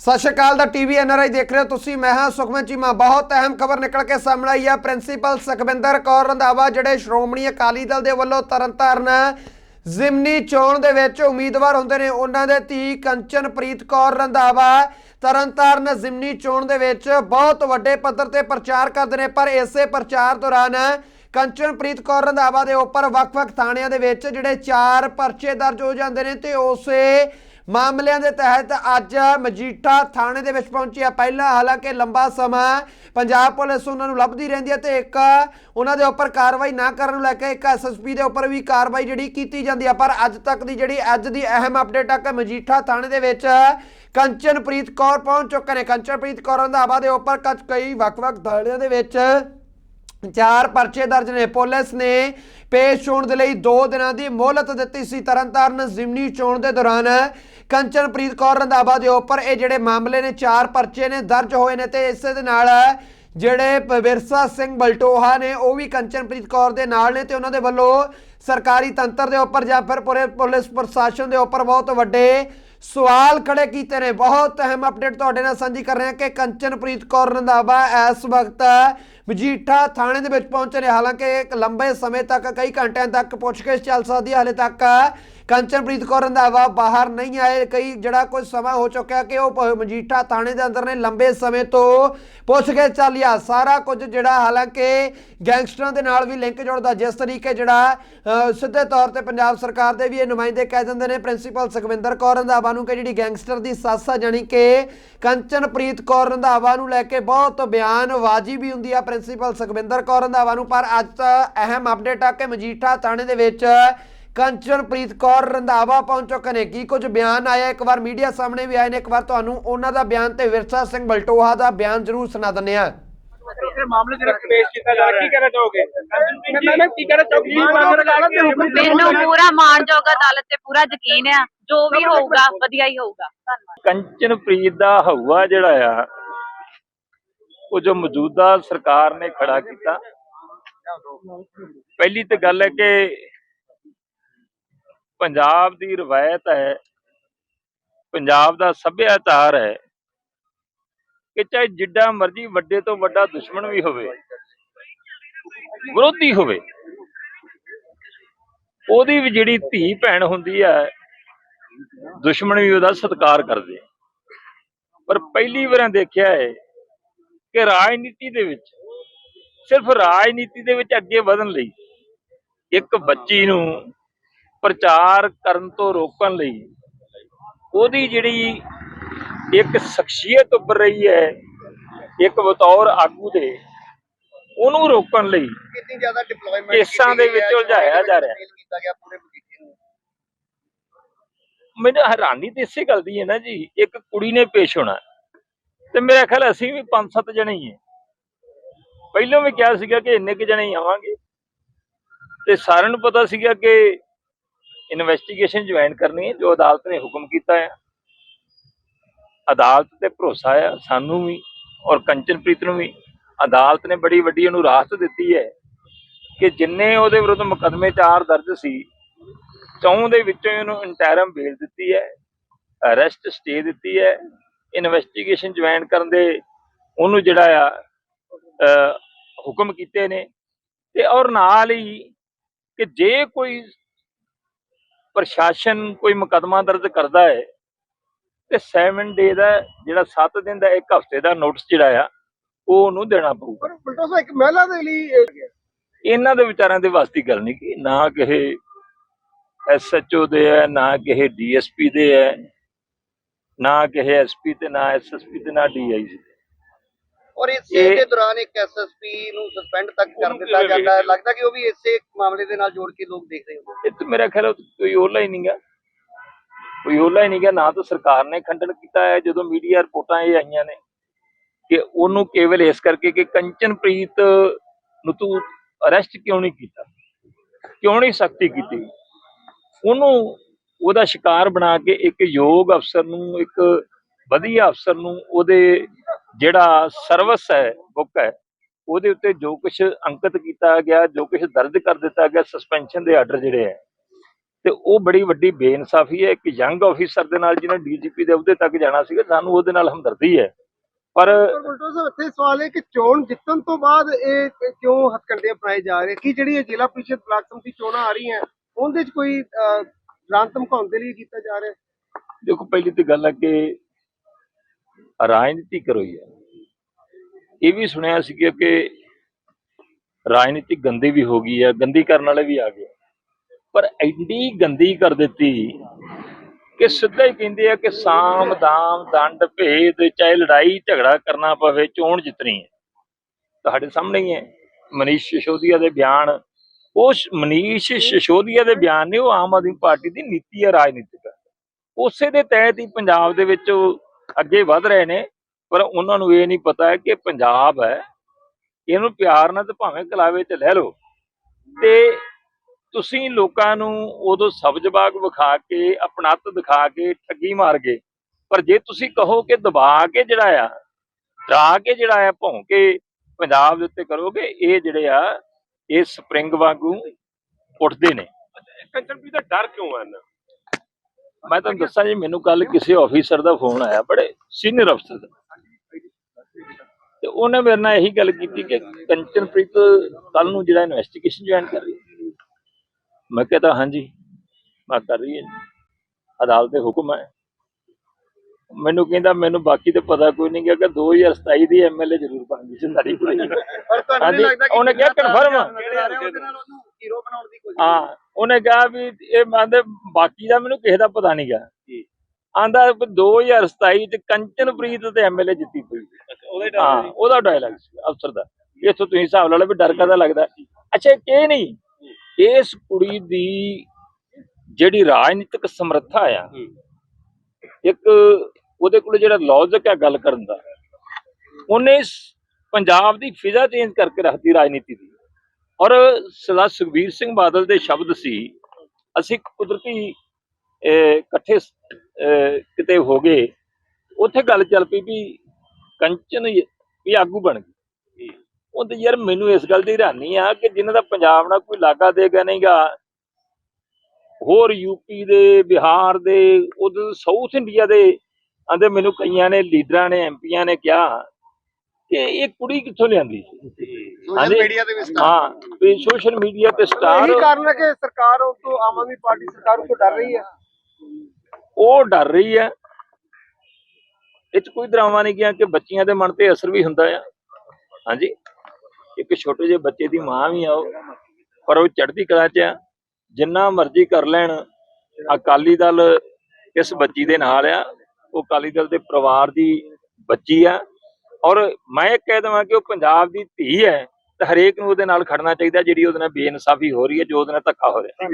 ਸਤਿ ਸ਼੍ਰੀ ਅਕਾਲ ਦਾ TV NRI ਦੇਖ ਰਹੇ ਹੋ ਤੁਸੀਂ। ਮੈਂ ਹਾਂ ਸੁਖਮਨ ਚੀਮਾ। ਬਹੁਤ ਅਹਿਮ ਖਬਰ ਨਿਕਲ ਕੇ ਸਾਹਮਣੇ ਆਈ ਹੈ ਪ੍ਰਿੰਸੀਪਲ ਸੁਖਵਿੰਦਰ ਕੌਰ ਰੰਧਾਵਾ, ਜਿਹੜੇ ਸ਼੍ਰੋਮਣੀ ਅਕਾਲੀ ਦਲ ਦੇ ਵੱਲੋਂ ਤਰਨਤਾਰਨ ਜ਼ਿਮਨੀ ਚੋਣ ਦੇ ਵਿੱਚ ਉਮੀਦਵਾਰ ਹੁੰਦੇ ਨੇ, ਉਹਨਾਂ ਦੇ ਧੀ ਕੰਚਨਪ੍ਰੀਤ ਕੌਰ ਰੰਧਾਵਾ ਤਰਨਤਾਰਨ ਜ਼ਿਮਨੀ ਚੋਣ ਦੇ ਵਿੱਚ ਬਹੁਤ ਵੱਡੇ ਪੱਧਰ ਤੇ ਪ੍ਰਚਾਰ ਕਰਦੇ ਨੇ, ਪਰ ਇਸੇ ਪ੍ਰਚਾਰ ਦੌਰਾਨ ਕੰਚਨਪ੍ਰੀਤ ਕੌਰ ਰੰਧਾਵਾ ਦੇ ਉੱਪਰ ਵੱਖ-ਵੱਖ ਥਾਣਿਆਂ ਦੇ ਵਿੱਚ ਜਿਹੜੇ ਚਾਰ ਪਰਚੇ ਦਰਜ ਹੋ ਜਾਂਦੇ ਨੇ ਤੇ ਉਸੇ ਮਾਮਲਿਆਂ ਦੇ ਤਹਿਤ ਅੱਜ ਮਜੀਠਾ ਥਾਣੇ ਦੇ ਵਿੱਚ ਪਹੁੰਚਿਆ ਪਹਿਲਾਂ ਹਾਲਾਂਕਿ ਲੰਬਾ ਸਮਾਂ ਪੰਜਾਬ ਪੁਲਿਸ ਉਹਨਾਂ ਨੂੰ ਲੱਭਦੀ ਰਹਿੰਦੀ ਹੈ ਤੇ ਇੱਕ ਉਹਨਾਂ ਦੇ ਉੱਪਰ ਕਾਰਵਾਈ ਨਾ ਕਰਨ ਨੂੰ ਲੈ ਕੇ ਇੱਕ ਐਸਐਸਪੀ ਦੇ ਉੱਪਰ ਵੀ ਕਾਰਵਾਈ ਜਿਹੜੀ ਕੀਤੀ ਜਾਂਦੀ ਹੈ ਪਰ ਅੱਜ ਤੱਕ ਦੀ ਜਿਹੜੀ ਅੱਜ ਦੀ ਅਹਿਮ ਅਪਡੇਟ ਆ ਕਿ ਮਜੀਠਾ ਥਾਣੇ ਦੇ ਵਿੱਚ ਕੰਚਨਪ੍ਰੀਤ ਕੌਰ ਪਹੁੰਚ ਚੁੱਕੇ ਨੇ। ਕੰਚਨਪ੍ਰੀਤ ਕੌਰ ਰੰਧਾਵਾ ਦੇ ਉੱਪਰ ਕੱਚ ਕਈ ਵੱਖ-ਵੱਖ ਥਾਣਿਆਂ ਦੇ ਵਿੱਚ ਚਾਰ ਪਰਚੇ ਦਰਜ ਨੇ। ਪੁਲਿਸ ਨੇ ਪੇਸ਼ ਹੋਣ ਦੇ ਲਈ 2 ਦਿਨਾਂ ਦੀ ਮੋਹਲਤ ਦਿੱਤੀ ਸੀ। ਤਰਨਤਾਰਨ ਜ਼ਿਮਨੀ ਚੋਣ ਦੇ ਦੌਰਾਨ ਕੰਚਨਪ੍ਰੀਤ ਕੌਰ ਰੰਧਾਵਾ ਦੇ ਉੱਪਰ ਇਹ ਜਿਹੜੇ ਮਾਮਲੇ ਨੇ, ਚਾਰ ਪਰਚੇ ਨੇ, ਦਰਜ ਹੋਏ ਨੇ ਤੇ ਇਸੇ ਦੇ ਨਾਲ ਜਿਹੜੇ ਵਿਰਸਾ ਸਿੰਘ ਬਲਟੋਹਾ ਨੇ, ਉਹ ਵੀ ਕੰਚਨਪ੍ਰੀਤ ਕੌਰ ਦੇ ਨਾਲ ਨੇ ਤੇ ਉਹਨਾਂ ਦੇ ਵੱਲੋਂ ਸਰਕਾਰੀ ਤੰਤਰ ਦੇ ਉੱਪਰ ਜਾਂ ਫਿਰ ਪੂਰੇ, ਪੁਲਿਸ ਪ੍ਰਸ਼ਾਸਨ ਦੇ ਉੱਪਰ ਬਹੁਤ ਵੱਡੇ ਸਵਾਲ ਖੜੇ ਕੀਤੇ ਨੇ। ਬਹੁਤ ਅਹਿਮ ਅਪਡੇਟ ਤੁਹਾਡੇ ਨਾਲ ਸਾਂਝੀ ਕਰ ਰਹੇ ਹਾਂ ਕਿ ਕੰਚਨਪ੍ਰੀਤ ਕੌਰ ਰੰਧਾਵਾ ਇਸ ਵਕਤ ਮਜੀਠਾ ਥਾਣੇ ਦੇ ਵਿੱਚ ਪਹੁੰਚੇ ਨੇ। ਹਾਲਾਂਕਿ ਇੱਕ ਲੰਬੇ ਸਮੇਂ ਤੱਕ, ਕਈ ਘੰਟਿਆਂ ਤੱਕ ਪੁੱਛਗਿੱਛ ਚੱਲ ਸਕਦੀ ਹੈ। ਹਲੇ ਤੱਕ ਕੰਚਨਪ੍ਰੀਤ ਕੌਰ ਰੰਧਾਵਾ ਬਾਹਰ ਨਹੀਂ ਆਏ। ਕਈ ਜਿਹੜਾ ਕੁਝ ਸਮਾਂ ਹੋ ਚੁੱਕਿਆ ਕਿ ਉਹ ਪ- ਮਜੀਠਾ ਥਾਣੇ ਦੇ ਅੰਦਰ ਨੇ ਲੰਬੇ ਸਮੇਂ ਤੋਂ ਪੁੱਛ ਕੇ ਚੱਲਿਆ ਸਾਰਾ ਕੁਝ ਜਿਹੜਾ ਹਾਲਾਂਕਿ ਗੈਂਗਸਟਰਾਂ ਦੇ ਨਾਲ ਵੀ ਲਿੰਕ ਜੋੜਦਾ, ਜਿਸ ਤਰੀਕੇ ਜਿਹੜਾ ਸਿੱਧੇ ਤੌਰ ਤੇ ਪੰਜਾਬ ਸਰਕਾਰ ਦੇ ਵੀ ਇਹ ਨੁਮਾਇੰਦੇ ਕਹਿ ਦਿੰਦੇ ਨੇ ਪ੍ਰਿੰਸੀਪਲ ਸੁਖਵਿੰਦਰ ਕੌਰ ਰੰਧਾਵਾ ਨੂੰ ਕਿ ਜਿਹੜੀ ਗੈਂਗਸਟਰ ਦੀ ਸੱਸ ਆ, ਜਾਣੀ ਕਿ ਕੰਚਨਪ੍ਰੀਤ ਕੌਰ ਰੰਧਾਵਾ ਨੂੰ ਲੈ ਕੇ ਬਹੁਤ ਬਿਆਨਬਾਜ਼ੀ ਵੀ ਹੁੰਦੀ ਆ ਪ੍ਰਿੰਸੀਪਲ ਸੁਖਵਿੰਦਰ ਕੌਰ ਰੰਧਾਵਾ ਨੂੰ। ਪਰ ਅੱਜ ਤਾਂ ਅਹਿਮ ਅਪਡੇਟ ਆ ਕਿ ਮਜੀਠਾ ਥਾਣੇ ਦੇ ਵਿੱਚ ਕੰਚਨਪ੍ਰੀਤ ਕੌਰ ਰੰਧਾਵਾ ਪਹੁੰਚ ਚੁੱਕੇ ਨੇ ਕੀ ਕੁਝ ਬਿਆਨ ਆਇਆ ਇੱਕ ਵਾਰ ਮੀਡੀਆ ਸਾਹਮਣੇ ਵੀ ਆਏ ਨੇ ਇੱਕ ਵਾਰ ਤੁਹਾਨੂੰ ਉਹਨਾਂ ਦਾ ਬਿਆਨ ਤੇ ਵਿਰਸਾ ਸਿੰਘ ਬਲਟੋਹਾ ਦਾ ਬਿਆਨ ਜ਼ਰੂਰ ਸੁਣਾ ਦਿੰਦੇ ਆ ਇਹ ਮਾਮਲੇ ਜਿਹੜਾ ਪੇਸ਼ ਕੀਤਾ ਜਾ ਰਿਹਾ ਕੀ ਕਹਿਣਾ ਚਾਹੋਗੇ? ਮੈਂ ਮੈਂ ਕੀ ਕਹਿਣਾ ਚਾਹੋਗੀ? ਅਦਾਲਤ ਦੇ ਹੁਕਮ ਮੈਨੂੰ ਪੂਰਾ ਮਾਣਯੋਗ ਅਦਾਲਤ ਤੇ ਪੂਰਾ ਯਕੀਨ ਆ ਜੋ ਵੀ ਹੋਊਗਾ ਵਧੀਆ ਹੀ ਹੋਊਗਾ। ਧੰਨਵਾਦ। ਕੰਚਨਪ੍ਰੀਤ ਦਾ ਹਊਆ ਜਿਹੜਾ ਆ ਉਹ ਜੋ ਮੌਜੂਦਾ ਸਰਕਾਰ ਨੇ ਖੜਾ ਕੀਤਾ ਪਹਿਲੀ ਤੇ ਗੱਲ ਹੈ ਕਿ ਪੰਜਾਬ ਦੀ ਰਵਾਇਤ ਹੈ, ਪੰਜਾਬ ਦਾ ਸੱਭਿਆਚਾਰ ਹੈ ਕਿ ਚਾਹੇ ਜਿੱਡਾ ਮਰਜ਼ੀ ਵੱਡੇ ਤੋਂ ਵੱਡਾ ਦੁਸ਼ਮਣ ਵੀ ਹੋਵੇ, ਵਿਰੋਧੀ ਹੋਵੇ, ਉਹਦੀ ਵੀ ਜਿਹੜੀ ਧੀ ਭੈਣ ਹੁੰਦੀ ਹੈ, ਦੁਸ਼ਮਣ ਵੀ ਉਹਦਾ ਸਤਿਕਾਰ ਕਰਦੇ ਪਰ ਪਹਿਲੀ ਵਾਰਾਂ ਦੇਖਿਆ ਹੈ ਕਿ ਰਾਜਨੀਤੀ ਦੇ ਵਿੱਚ, ਸਿਰਫ ਰਾਜਨੀਤੀ ਦੇ ਵਿੱਚ ਅੱਗੇ ਵਧਣ ਲਈ ਇੱਕ ਬੱਚੀ ਨੂੰ ਪ੍ਰਚਾਰ ਕਰਨ ਤੋਂ ਰੋਕਣ ਲਈ ਉਹਦੀ ਜਿਹੜੀ ਇੱਕ ਸ਼ਖਸੀਅਤ ਉੱਭਰ ਰਹੀ ਹੈ ਇੱਕ ਬਤੌਰ ਆਗੂ ਦੇ ਉਹਨੂੰ ਰੋਕਣ ਲਈ ਕਿੰਨੀ ਜ਼ਿਆਦਾ ਡਿਪਲੋਇਮੈਂਟ ਕੇਸਾਂ ਦੇ ਵਿੱਚ ਉਲਝਾਇਆ ਜਾ ਰਿਹਾ। ਕੀਤਾ ਗਿਆ ਪੂਰੇ ਮਜੀਠੇ ਨੂੰ? ਮੈਨੂੰ ਹੈਰਾਨੀ ਤੇ ਇਸੇ ਗੱਲ ਦੀ ਹੈ ਨਾ ਜੀ ਇੱਕ ਕੁੜੀ ਨੇ ਪੇਸ਼ ਹੋਣਾ ਤੇ ਮੇਰਾ ਖਿਆਲ ਅਸੀਂ ਵੀ ਪੰਜ ਸੱਤ ਜਣੇ ਹੀ ਹਾਂ। ਪਹਿਲਾਂ ਵੀ ਕਿਹਾ ਸੀਗਾ ਕਿ ਇੰਨੇ ਕੁ ਜਣੇ ਹੀ ਆਵਾਂਗੇ। ਤੇ ਸਾਰਿਆਂ ਨੂੰ ਪਤਾ ਸੀਗਾ ਕਿ ਇਨਵੈਸਟੀਗੇਸ਼ਨ ਜੁਆਇਨ ਕਰਨੀ ਹੈ, ਜੋ ਅਦਾਲਤ ਨੇ ਹੁਕਮ ਕੀਤਾ ਹੈ। ਅਦਾਲਤ ਤੇ ਭਰੋਸਾ ਆ ਸਾਨੂੰ ਵੀ ਔਰ ਕੰਚਨਪ੍ਰੀਤ ਨੂੰ ਵੀ। ਅਦਾਲਤ ਨੇ ਬੜੀ ਵੱਡੀ ਉਹਨੂੰ ਰਾਹਤ ਦਿੱਤੀ ਹੈ ਕਿ ਜਿੰਨੇ ਉਹਦੇ ਵਿਰੁੱਧ ਮੁਕੱਦਮੇ ਚਾਰ ਦਰਜ ਸੀ, ਚੌਂ ਦੇ ਵਿੱਚੋਂ ਇਹਨੂੰ ਇੰਟਰਮ ਬੇਲ ਦਿੱਤੀ ਹੈ ਅਰੈਸਟ ਸਟੇ ਦਿੱਤੀ ਹੈ। ਇਨਵੈਸਟੀਗੇਸ਼ਨ ਜੁਆਇਨ ਕਰਨ ਦੇ ਉਹਨੂੰ ਜਿਹੜਾ ਆ ਹੁਕਮ ਕੀਤੇ ਨੇ। ਤੇ ਔਰ ਨਾਲ ਹੀ ਕਿ ਜੇ ਕੋਈ ਪ੍ਰਸ਼ਾਸਨ ਕੋਈ ਮੁਕੱਦਮਾ ਦਰਜ ਕਰਦਾ ਹੈ ਤੇ 7 ਡੇ ਦਾ ਜਿਹੜਾ 7 ਦਿਨ ਦਾ ਇੱਕ ਹਫ਼ਤੇ ਦਾ ਨੋਟਿਸ ਜਿਹੜਾ ਆ ਉਹ ਉਹਨੂੰ ਦੇਣਾ ਪਊਗਾ ਪਰ ਬਲਟੋ ਸਾਹਿਬ ਇੱਕ ਮਹਿਲਾ ਦੇ ਲਈ ਇਹ- ਇਹਨਾਂ ਦੇ ਵਿਚਾਰਾਂ ਦੇ ਵਾਸਤੇ ਗੱਲ ਨਹੀਂ ਕਿ ਨਾ ਕਿਸੇ ਐਸਐਚਓ ਦੇ ਹੈ ਨਾ ਕਿਸੇ ਡੀਐਸਪੀ ਦੇ ਹੈ ਨਾ ਕਿਸੇ ਐਸਪੀ ਤੇ ਨਾ ਐਸਐਸਪੀ ਤੇ ਨਾ ਡੀਆਈਜੀ ਔਰ ਇਸੇ ਇਹ- ਦੇ ਦੌਰਾਨ ਇੱਕ ਐਸਐਸਪੀ ਨੂੰ ਸਸਪੈਂਡ ਤੱਕ ਕਰ ਉਹਨੂੰ ਦਿੱਤਾ ਕਿਵੇਂ ਜਾਂਦਾ ਹੈ। ਵੇਖਦੇ? ਲੱਗਦਾ ਕਿ ਉਹ ਵੀ ਇਸੇ ਮਾਮਲੇ ਦੇ ਨਾਲ ਜੋੜ ਕੇ ਲੋਕ ਦੇਖ ਰਹੇ ਹੁੰਦੇ ਇਹ ਤਾਂ ਮੇਰਾ ਖਿਆਲ ਉਹ ਕੋਈ ਓਲਾ ਹੀ ਨਹੀਂਗਾ ਕੋਈ ਓਲਾ ਹੀ ਨਹੀਂਗਾ ਨਾ ਤਾਂ ਸਰਕਾਰ ਨੇ ਖੰਡਨ ਕੀਤਾ ਹੈ। ਜਦੋਂ ਮੀਡੀਆ ਰਿਪੋਰਟਾਂ ਇਹ ਆਈਆਂ ਨੇ ਕਿ ਉਹਨੂੰ ਕੇਵਲ ਇਸ ਕਰਕੇ ਕਿ ਕੰਚਨਪ੍ਰੀਤ ਨੂੰ ਤੂੰ ਅਰੈਸਟ ਕਿਉਂ ਨਹੀਂ ਕੀਤਾ? ਕਿਉਂ ਨਹੀਂ ਸਖਤੀ ਕੀਤੀ? ਉਹਨੂੰ ਉਹਦਾ ਸ਼ਿਕਾਰ ਬਣਾ ਕੇ ਇੱਕ ਯੋਗ ਅਫਸਰ ਨੂੰ ਇੱਕ ਵਧੀਆ ਅਫਸਰ ਨੂੰ ਉਹਦੇ ਜਿਹੜਾ ਸਰਵਿਸ ਹੈ ਬੁੱਕ ਹੈ ਉਹਦੇ ਉੱਤੇ ਜੋ ਕੁਝ ਅੰਕਿਤ ਕੀਤਾ ਗਿਆ ਜੋ ਕੁਝ ਦਰਜ ਕਰ ਦਿੱਤਾ ਗਿਆ ਸਸਪੈਂਸ਼ਨ ਦੇ ਆਰਡਰ ਜਿਹੜੇ ਹੈ ਤੇ ਉਹ ਬੜੀ ਵੱਡੀ ਬੇਇਨਸਾਫੀ ਹੈ ਇੱਕ ਯੰਗ ਆਫੀਸਰ ਦੇ ਨਾਲ ਜਿਹਨੇ ਡੀਜੀਪੀ ਦੇ ਅਹੁਦੇ ਤੱਕ ਜਾਣਾ ਸੀਗਾ ਸਾਨੂੰ ਉਹਦੇ ਨਾਲ ਹਮਦਰਦੀ ਹੈ। ਪਰ ਪਰ ਬਲਟੋ ਸਾਹਿਬ ਇੱਥੇ ਸਵਾਲ ਹੈ ਕਿ ਚੋਣ ਜਿੱਤਣ ਤੋਂ ਬਾਅਦ ਇਹ ਕਿਉਂ ਹੱਥਕੰਡੇ ਅਪਣਾਏ ਜਾ ਰਹੇ? ਕੀ ਜਿਹੜੀ ਇਹ ਜ਼ਿਲ੍ਹਾ ਪ੍ਰੀਸ਼ਦ ਬਲਾਕ ਸੰਮਤੀ ਚੋਣਾਂ ਆ ਰਹੀਆਂ ਉਹਦੇ 'ਚ ਕੋਈ ਅਹ, ਭ੍ਰਾਂਤ ਧਮਕਾਉਣ ਦੇ ਲਈ ਕੀਤਾ ਜਾ ਰਿਹਾ? ਦੇਖੋ ਪਹਿਲੀ ਤੇ ਗੱਲ ਹੈ ਕਿ ਰਾਜਨੀਤੀ ਕਰੋਈ ਹੈ। ਇਹ ਵੀ ਸੁਣਿਆ ਸੀ ਕਿ ਰਾਜਨੀਤੀ ਗੰਦੀ ਵੀ ਹੋ ਗਈ ਹੈ, ਗੰਦੀ ਕਰਨ ਵਾਲੇ ਵੀ ਆ ਗਏ। ਪਰ ਐਡੀ ਗੰਦੀ ਕਰ ਦਿੱਤੀ ਕਿ ਸਿੱਧਾ ਹੀ ਕਹਿੰਦੇ ਆ ਕਿ ਸਾਮ, ਦਾਮ, ਦੰਡ, ਭੇਦ, ਚਾਹੇ ਲੜਾਈ, ਝਗੜਾ ਕਰਨਾ ਪਵੇ, ਚੋਣ ਜਿੱਤਣੀ ਹੈ। ਤੁਹਾਡੇ ਸਾਹਮਣੇ ਹੀ ਹੈ। ਮਨੀਸ਼ ਸਿਸੋਦੀਆ ਦੇ ਬਿਆਨ, ਉਸ ਮਨੀਸ਼ ਸਿਸੋਦੀਆ ਦੇ ਬਿਆਨ ਨੇ ਉਹ ਆਮ ਆਦਮੀ ਪਾਰਟੀ ਦੀ ਨੀਤੀ ਹੈ ਰਾਜਨੀਤਿਕ। ਉਸੇ ਦੇ ਤਹਿਤ ਹੀ ਪੰਜਾਬ ਦੇ ਵਿੱਚ ਉਹ ਅੱਗੇ ਵਧ ਰਹੇ ਨੇ, ਪਰ ਉਹਨਾਂ ਨੂੰ ਇਹ ਨਹੀਂ ਪਤਾ ਹੈ ਕਿ ਪੰਜਾਬ ਹੈ, ਇਹਨੂੰ ਪਿਆਰ ਨਾਲ ਤੇ ਭਾਵੇਂ ਕਲਾਵੇ ਚ ਲੈ ਲਓ। ਤੇ ਤੁਸੀਂ ਲੋਕਾਂ ਨੂੰ ਉਦੋਂ ਸਬਜ਼ ਬਾਗ ਵਿਖਾ ਕੇ ਆਪਣਤ ਦਿਖਾ ਕੇ, ਠੱਗੀ ਮਾਰ ਗਏ। ਪਰ ਜੇ ਤੁਸੀਂ ਕਹੋ ਕਿ ਦਬਾ ਕੇ ਜਿਹੜਾ ਆ, ਡਰਾ ਕੇ ਜਿਹੜਾ ਆ, ਭੌਂ ਕੇ ਪੰਜਾਬ ਦੇ ਉੱਤੇ ਕਰੋਗੇ, ਇਹ ਜਿਹੜੇ ਆ, ਇਹ ਸਪਰਿੰਗ ਵਾਂਗੂ ਉੱਠਦੇ ਨੇ। ਕੰਚਨਪ੍ਰੀਤ ਦਾ ਡਰ ਕਿਉਂ ਆ ਇਹਨਾਂ ਮੈਂ ਤੁਹਾਨੂੰ ਦੱਸਾਂ ਜੀ ਮੈਨੂੰ ਕੱਲ ਕਿਸੇ ਆਫੀਸਰ ਦਾ ਫੋਨ ਆਇਆ ਬੜੇ ਸੀਨੀਅਰ ਅਫਸਰ ਦਾ। ਤੇ ਉਹਨੇ ਮੇਰੇ ਨਾਲ ਇਹੀ ਗੱਲ ਕੀਤੀ ਕਿ ਕੰਚਨਪ੍ਰੀਤ ਕੱਲ ਨੂੰ ਜਿਹੜਾ ਇਨਵੈਸਟੀਗੇਸ਼ਨ ਜੁਆਇਨ ਕਰ ਰਹੀ ਮੈਂ ਕਹਿੰਦਾ ਹਾਂਜੀ ਮੈਂ ਕਰ ਰਹੀ ਹੈ ਅਦਾਲਤ ਦੇ ਹੁਕਮ ਹੈ। ਮੈਨੂੰ ਕਹਿੰਦਾ ਮੈਨੂੰ ਬਾਕੀ ਤੇ ਪਤਾ ਕੋਈ ਨਹੀਂ ਕਿ 2027 ਦੀ ਐਮਐਲਏ ਜ਼ਰੂਰ ਬਣਦੀ ਕੁੜੀ। ਪਰ ਤੁਹਾਨੂੰ ਲੱਗਦਾ ਕਿ ਉਹਨੇ ਕਿਹਾ ਹੀਰੋ ਬਣਾਉਣ ਦੀ ਕੋਸ਼ਿਸ਼ ਹਾਂ ਉਹਨੇ ਕਿਹਾ ਵੀ ਇਹ ਮੰਨਦੇ ਬਾਕੀ ਦਾ ਮੈਨੂੰ ਕਿਸੇ ਦਾ ਪਤਾ ਨਹੀਂਗਾ ਆਂਦਾ 2027 ਚ ਕੰਚਨਪ੍ਰੀਤ ਤੇ ਐਮਐਲਏ ਜਿੱਤੀ ਪਈ। ਉਹਦੇ ਹਾਂ ਉਹਦਾ ਡਾਇਲੌਗ ਸੀ ਅਫਸਰ ਦਾ। ਇੱਥੋਂ ਤੁਸੀਂ ਹਿਸਾਬ ਲਾ ਲਓ ਵੀ ਡਰ ਕਾਹਦਾ ਲੱਗਦਾ। ਅੱਛਾ ਇਹ ਨਹੀਂ? ਇਸ ਕੁੜੀ ਦੀ ਜਿਹੜੀ ਰਾਜਨੀਤਿਕ ਸਮਰੱਥਾ ਆ ਇੱਕ ਉਹਦੇ ਕੋਲ ਜਿਹੜਾ ਲੌਜਿਕ ਆ ਗੱਲ ਕਰਨ ਦਾ ਉਹਨੇ ਪੰਜਾਬ ਦੀ ਫਿਜ਼ਾ ਚੇਂਜ ਕਰਕੇ ਰੱਖਦੀ ਰਾਜਨੀਤੀ ਦੀ। ਔਰ ਸਰਦਾਰ ਸੁਖਬੀਰ ਸਿੰਘ ਬਾਦਲ ਦੇ ਸ਼ਬਦ ਸੀ, ਅਸੀਂ ਕੁਦਰਤੀ ਇਕੱਠੇ ਕਿਤੇ ਹੋ ਗਏ, ਉੱਥੇ ਗੱਲ ਚੱਲ ਪਈ ਵੀ ਕੰਚਨ ਵੀ ਆਗੂ ਬਣ ਗਈ ਉਹ ਤੇ ਯਾਰ ਮੈਨੂੰ ਇਸ ਗੱਲ ਦੀ ਹੈਰਾਨੀ ਆ ਕਿ ਜਿਨ੍ਹਾਂ ਦਾ ਪੰਜਾਬ ਨਾਲ ਕੋਈ ਲਾਗਾ ਦੇਗਾ ਨਹੀਂਗਾ, ਹੋਰ ਯੂਪੀ ਦੇ, ਬਿਹਾਰ ਦੇ ਉਧਰ ਸਾਊਥ ਇੰਡੀਆ ਦੇ, ਆਂਦੇ ਮੈਨੂੰ ਕਈਆਂ ਨੇ, ਲੀਡਰਾਂ ਨੇ ਐਮਪੀਆਂ ਨੇ ਕਿਹਾ ਕਿ ਇਹ ਕੁੜੀ ਕਿੱਥੋਂ ਲਿਆਂਦੀ ਸੀ? ਸੋਸ਼ਲ। ਮੀਡੀਆ ਦੇ ਵਿੱਚ ਹਾਂ ਵੀ ਸੋਸ਼ਲ ਮੀਡੀਆ ਤੇ ਸਟਾਰ ਇਹੀ ਕਾਰਨ ਹੈ ਕਿ ਸਰਕਾਰ ਉਹ ਤੋਂ ਆਮ ਆਦਮੀ ਪਾਰਟੀ ਸਰਕਾਰ ਤੋਂ ਡਰ ਰਹੀ ਹੈ। ਉਹ ਡਰ ਰਹੀ ਹੈ। ਇਹ 'ਚ ਕੋਈ ਡਰਾਮਾ ਨਹੀਂ ਗਿਆ ਕਿ ਬੱਚੀਆਂ ਦੇ ਮਨ ਤੇ ਅਸਰ ਵੀ ਹੁੰਦਾ ਆ। ਹਾਂਜੀ। ਇੱਕ ਛੋਟੇ ਜਿਹੇ ਬੱਚੇ ਦੀ ਮਾਂ ਵੀ ਆ ਉਹ। ਪਰ ਉਹ ਚੜ੍ਹਦੀ ਕਲਾ 'ਚ ਆ। ਜਿੰਨਾ ਮਰਜ਼ੀ ਕਰ ਲੈਣ ਅਕਾਲੀ ਦਲ ਇਸ ਬੱਚੀ ਦੇ ਨਾਲ ਆ। ਉਹ ਅਕਾਲੀ ਦਲ ਦੇ ਪਰਿਵਾਰ ਦੀ ਬੱਚੀ ਆ। ਔਰ ਮੈਂ ਇਹ ਕਹਿ ਦਵਾਂ ਕਿ ਉਹ ਪੰਜਾਬ ਦੀ ਧੀ ਹੈ। ਤੇ ਹਰੇਕ ਨੂੰ ਉਹਦੇ ਨਾਲ ਖੜਨਾ ਚਾਹੀਦਾ ਜਿਹੜੀ ਉਹਦੇ ਨਾਲ ਬੇਇਨਸਾਫੀ ਹੋ ਰਹੀ ਹੈ, ਜੋ ਉਹਦੇ ਨਾਲ ਧੱਕਾ ਹੋ ਰਿਹਾ।